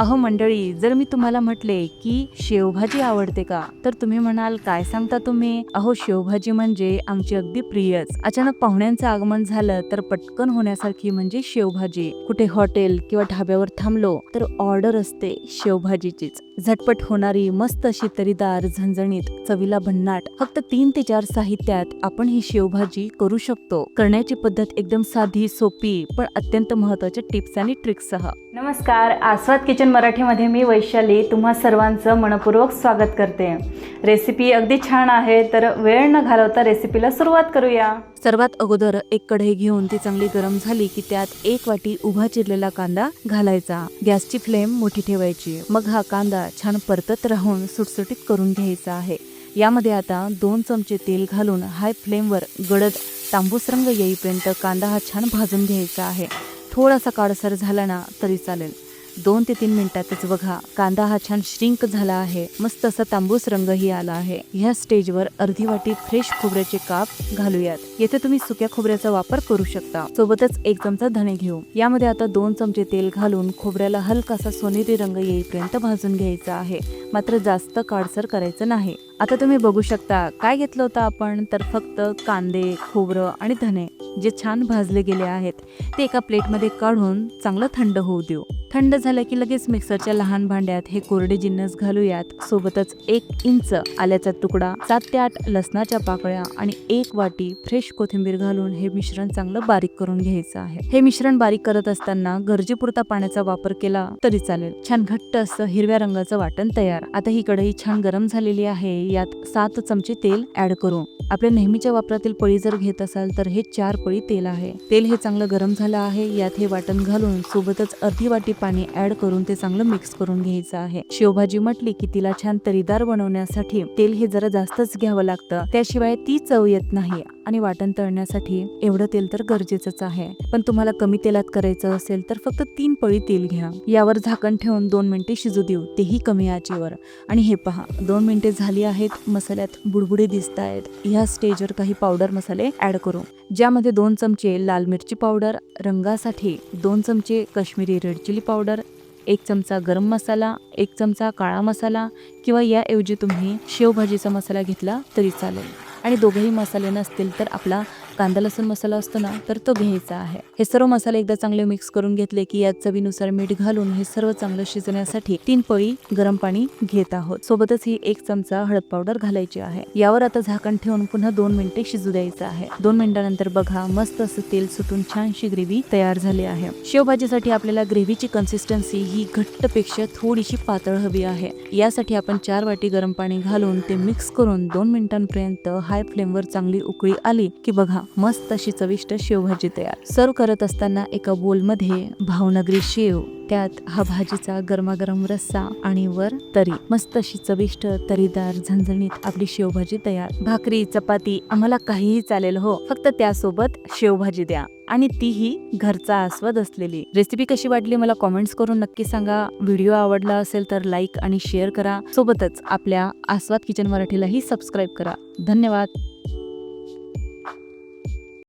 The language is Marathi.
अहो मंडळी जर मी तुम्हाला म्हटले की शेवभाजी आवडते का तर तुम्ही म्हणाल काय सांगता तुम्ही? अहो शेवभाजी म्हणजे आमची अगदी प्रियच. अचानक पाहुण्यांचं आगमन झालं तर पटकन होण्यासारखी म्हणजे शेवभाजी. कुठे हॉटेल किंवा ढाब्यावर थांबलो तर ऑर्डर असते शेवभाजीचीच. झटपट होणारी मस्त अशी तरीदार झणझणीत चवीला भन्नाट. फक्त तीन ते चार साहित्यात आपण ही शेवभाजी करू शकतो. करण्याची पद्धत एकदम साधी सोपी पण अत्यंत महत्त्वाच्या टिप्स आणि ट्रिक्स सह. नमस्कार. आस्वाद किचन मराठीमध्ये मी वैशाली तुम्हा सर्वांचं मनपूर्वक स्वागत करते. रेसिपी अगदी छान आहे तर वेळ न घालवता रेसिपीला सुरुवात करूया. सर्वात अगोदर एक कढई घेऊन ती चांगली गरम झाली की त्यात एक वाटी उभा चिरलेला कांदा घालायचा. गॅसची फ्लेम मोठी ठेवायची. मग हा कांदा छान परतत राहून सुटसुटीत करून घ्यायचा आहे. यामध्ये आता दोन चमचे तेल घालून हाय फ्लेमवर गडद तांबूस रंग येईपर्यंत कांदा हा छान भाजून घ्यायचा आहे. थोडासा काळसर झाला ना तरी चालेल. दोन ते तीन मिनिटातच बघा कांदा हा छान श्रिंक झाला आहे. मस्त असा तांबूस रंगही आला आहे. ह्या स्टेजवर अर्धी वाटी फ्रेश खोबऱ्याचे काप घालूयात. येथे तुम्ही सुक्या खोबऱ्याचा वापर करू शकता. सोबतच एक चमचा धणे घेऊ. यामध्ये आता दोन चमचे तेल घालून खोबऱ्याला हलकासा सोनेरी रंग येईपर्यंत भाजून घ्यायचा आहे. मात्र जास्त काळसर करायचं नाही. आता तुम्ही बघू शकता काय घेतलं होतं आपण? तर फक्त कांदे खोबरं आणि धणे जे छान भाजले गेले आहेत. ते एका प्लेटमध्ये काढून चांगलं थंड होऊ देऊ. थंड झालं की लगेच मिक्सरच्या लहान भांड्यात हे कोरडे जिन्नस घालूयात. सोबतच एक इंच आल्याचा तुकडा सात ते आठ लसणाच्या पाकळ्या आणि एक वाटी फ्रेश कोथिंबीर घालून हे मिश्रण चांगलं बारीक करून घ्यायचं आहे. हे मिश्रण बारीक करत असताना गरजेपुरता पाण्याचा वापर केला तरी चालेल. छान घट्ट असं हिरव्या रंगाचं वाटण तयार. आता ही कढई छान गरम झालेली आहे. यात सात चमचे तेल ऍड करू. आपल्या नेहमीच्या वापरातील पळी जर घेत असाल तर हे चार पळी तेल आहे. तेल हे चांगलं गरम झालं आहे यात हे वाटण घालून सोबतच अर्धी वाटी पाणी ऍड करून ते चांगलं मिक्स करून घ्यायचं आहे. शेवभाजी म्हटली की तिला छान तरीदार बनवण्यासाठी तेल हे जरा जास्तच घ्यावं लागतं त्याशिवाय ती चव येत नाही. आणि वाटण तळण्यासाठी एवढं तेल तर गरजेचंच आहे. पण तुम्हाला कमी तेलात करायचं असेल तर फक्त तीन पळी तेल घ्या. यावर झाकण ठेवून दोन मिनिटे शिजू देऊ. तेही कमी आचेवर. आणि हे पहा दोन मिनिटे झाली आहेत मसाल्यात बुडबुडे दिसत आहेत ह्या स्टेजवर काही पावडर मसाले ऍड करू. ज्यामध्ये दोन चमचे लाल मिरची पावडर रंगासाठी दोन चमचे काश्मीरी रेड चिली पावडर एक चमचा गरम मसाला एक चमचा काळा मसाला किंवा याऐवजी तुम्ही शेवभाजीचा मसाला घेतला तरी चालेल. आणि दोघेही मसाले नसतील तर आपला कांदा लसूण मसाला असतो ना तर तो घ्यायचा आहे. हे सर्व मसाले एकदा चांगले मिक्स करून घेतले की यात चवीनुसार मीठ घालून हे सर्व चांगलं शिजण्यासाठी तीन पळी गरम पाणी घेत आहोत. सोबतच ही एक चमचा हळद पावडर घालायची आहे. यावर आता झाकण ठेवून पुन्हा दोन मिनिटे शिजू द्यायचं आहे. दोन मिनिटानंतर बघा मस्त असं तेल सुटून छानशी ग्रेव्ही तयार झाली आहे. शेवभाजीसाठी आपल्याला ग्रेव्हीची कन्सिस्टन्सी ही घट्टपेक्षा थोडीशी पातळ हवी आहे. यासाठी आपण चार वाटी गरम पाणी घालून ते मिक्स करून दोन मिनिटांपर्यंत हाय फ्लेमवर चांगली उकळी आली की बघा मस्त अशी चविष्ट शेवभाजी तयार. सर्व करत असताना एका बोलमध्ये भावनगरी शेव त्यात हा भाजीचा गरमागरम रस्सा आणि वर तरी. मस्त अशी चविष्ट तरीदार झणझणीत आपली शेवभाजी तयार. भाकरी चपाती आम्हाला काहीही चालेल हो. फक्त त्यासोबत शेवभाजी द्या. आणि तीही घरचा आस्वाद असलेली. रेसिपी कशी वाटली मला कॉमेंट्स करून नक्की सांगा. व्हिडिओ आवडला असेल तर लाईक आणि शेअर करा. सोबतच आपल्या आस्वाद किचन मराठीलाही सबस्क्राईब करा. धन्यवाद.